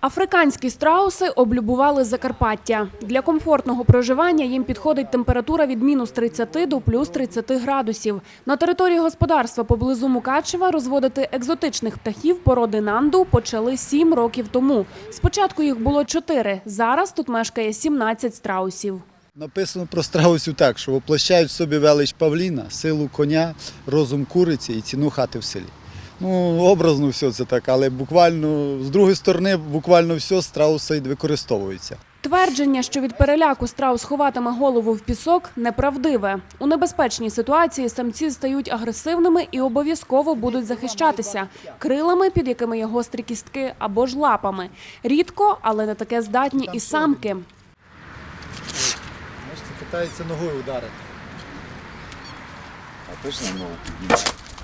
Африканські страуси облюбували Закарпаття. Для комфортного проживання їм підходить температура від мінус 30 до плюс 30 градусів. На території господарства поблизу Мукачева розводити екзотичних птахів породи нанду почали 7 років тому. Спочатку їх було 4, зараз тут мешкає 17 страусів. Написано про страусів так, що воплощають в собі велич павліна, силу коня, розум куриці і ціну хати в селі. Ну, образно все це так, але буквально з другої сторони, буквально все страуси використовується. Твердження, що від переляку страус ховатиме голову в пісок, неправдиве. У небезпечній ситуації самці стають агресивними і обов'язково будуть захищатися крилами, під якими є гострі кістки, або ж лапами. Рідко, але не таке здатні і самки. Можете питається ногою ударити. А точно ну,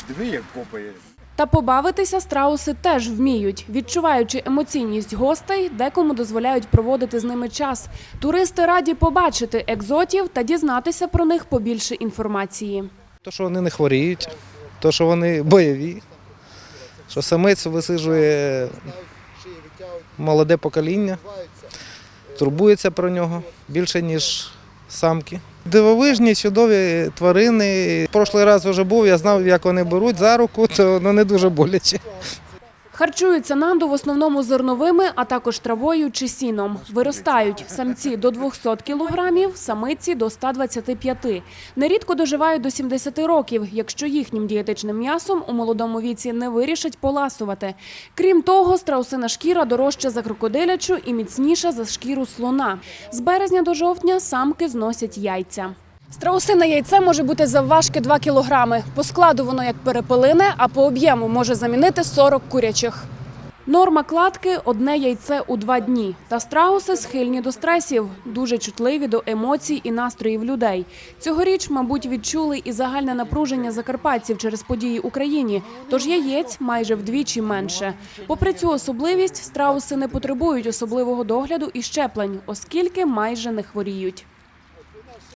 диви, як копає. Та побавитися страуси теж вміють, відчуваючи емоційність гостей, декому дозволяють проводити з ними час. Туристи раді побачити екзотів та дізнатися про них побільше інформації. То, що вони не хворіють, то, що вони бойові, що самець висиджує молоде покоління, турбується про нього більше, ніж самки. Дивовижні, чудові тварини. Прошлий раз вже був, я знав, як вони беруть за руку, то ну, не дуже боляче. Харчуються нанду в основному зерновими, а також травою чи сіном. Виростають самці до 200 кілограмів, самиці до 125. Нерідко доживають до 70 років, якщо їхнім дієтичним м'ясом у молодому віці не вирішать поласувати. Крім того, страусина шкіра дорожча за крокодилячу і міцніша за шкіру слона. З березня до жовтня самки зносять яйця. Страусине яйце може бути завважки 2 кілограми. По складу воно як перепелине, а по об'єму може замінити 40 курячих. Норма кладки – одне яйце у два дні. Та страуси схильні до стресів, дуже чутливі до емоцій і настроїв людей. Цьогоріч, мабуть, відчули і загальне напруження закарпатців через події Україні, тож яєць майже вдвічі менше. Попри цю особливість, страуси не потребують особливого догляду і щеплень, оскільки майже не хворіють.